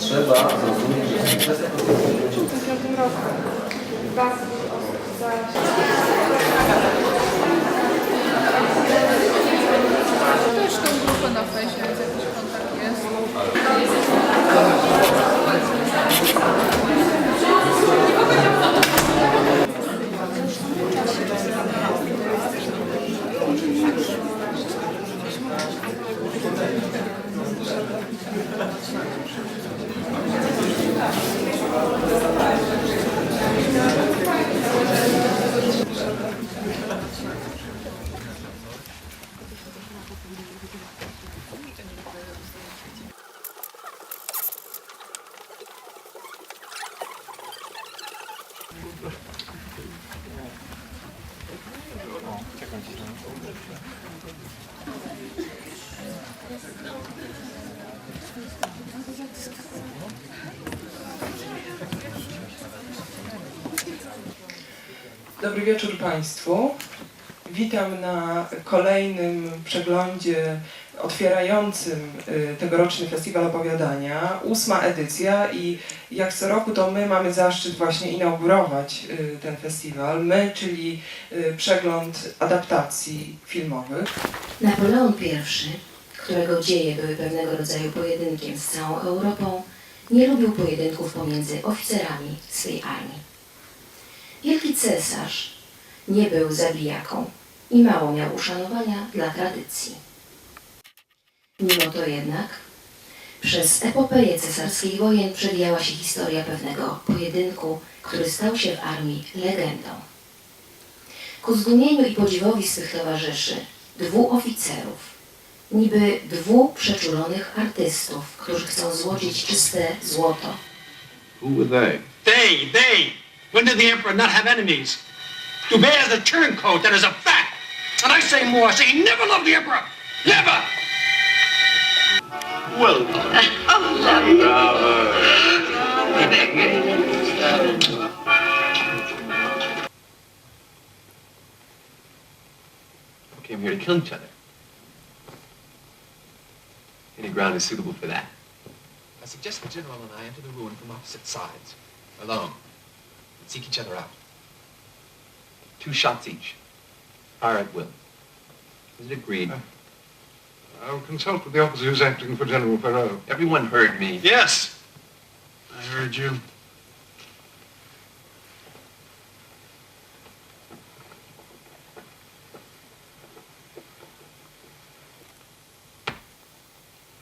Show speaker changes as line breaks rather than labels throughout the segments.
trzeba zrozumieć, że sukcesem
W piątym roku. Bardzo za
Dobry wieczór Państwu. Witam na kolejnym przeglądzie otwierającym y, tegoroczny Festiwal Opowiadania. Ósma edycja i jak co roku to my mamy zaszczyt właśnie inaugurować y, ten festiwal. My, czyli y, przegląd adaptacji filmowych.
Napoleon I, którego dzieje były pewnego rodzaju pojedynkiem z całą Europą, nie lubił pojedynków pomiędzy oficerami swej armii. Wielki cesarz nie był zabijaką i mało miał uszanowania dla tradycji. Mimo to jednak przez epopeję cesarskich wojen przewijała się historia pewnego pojedynku, który stał się w armii legendą. Ku zdumieniu i podziwowi swych towarzyszy, dwóch oficerów, niby dwóch przeczulonych artystów, którzy chcą złodzić czyste złoto,
Who were they?
They, they. When did the Emperor not have enemies? Dubert is a turncoat, that is a fact. And I say more, I say he never loved the Emperor. Never!
Well,
We came here to kill each other. Any ground is suitable for that.
I suggest the General and I enter the ruin from opposite sides, alone, and seek each other out.
Two shots each. Fire at will. Is it agreed?
I'll consult with the officers acting for General Perrault.
Everyone heard me.
Yes. I heard you.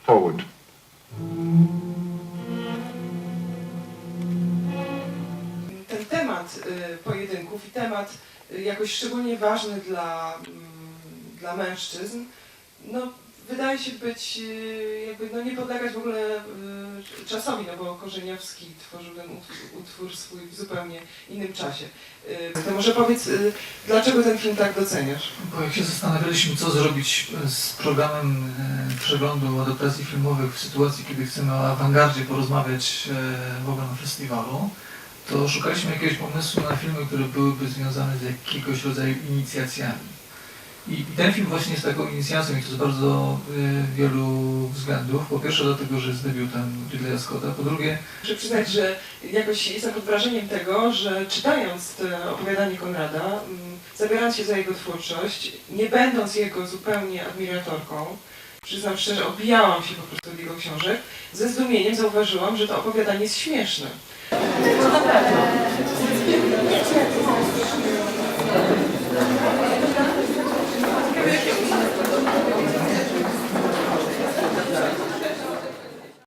Forward.
ten temat y, pojedynków i temat y, jakoś szczególnie ważny dla, mm, dla mężczyzn, no wydaje się być y, jakby no nie podlegać w ogóle y, czasowi, no bo Korzeniowski tworzył ten ut- utwór swój w zupełnie innym czasie. Y, To może powiedz, dlaczego ten film tak doceniasz?
Bo jak się zastanawialiśmy, co zrobić z programem przeglądu adaptacji filmowych w sytuacji, kiedy chcemy o awangardzie porozmawiać w ogóle na festiwalu, to szukaliśmy jakiegoś pomysłu na filmy, które byłyby związane z jakiegoś rodzaju inicjacjami. I ten film właśnie jest taką inicjacją i to z bardzo e, wielu względów. Po pierwsze dlatego, że jest debiutem Ridleya Scotta, po drugie
Muszę przyznać, że jakoś jestem pod wrażeniem tego, że czytając to opowiadanie Konrada, mm, zabierając się za jego twórczość, nie będąc jego zupełnie admiratorką, przyznam szczerze, odbijałam się po prostu od jego książek, ze zdumieniem zauważyłam, że to opowiadanie jest śmieszne.
To naprawdę.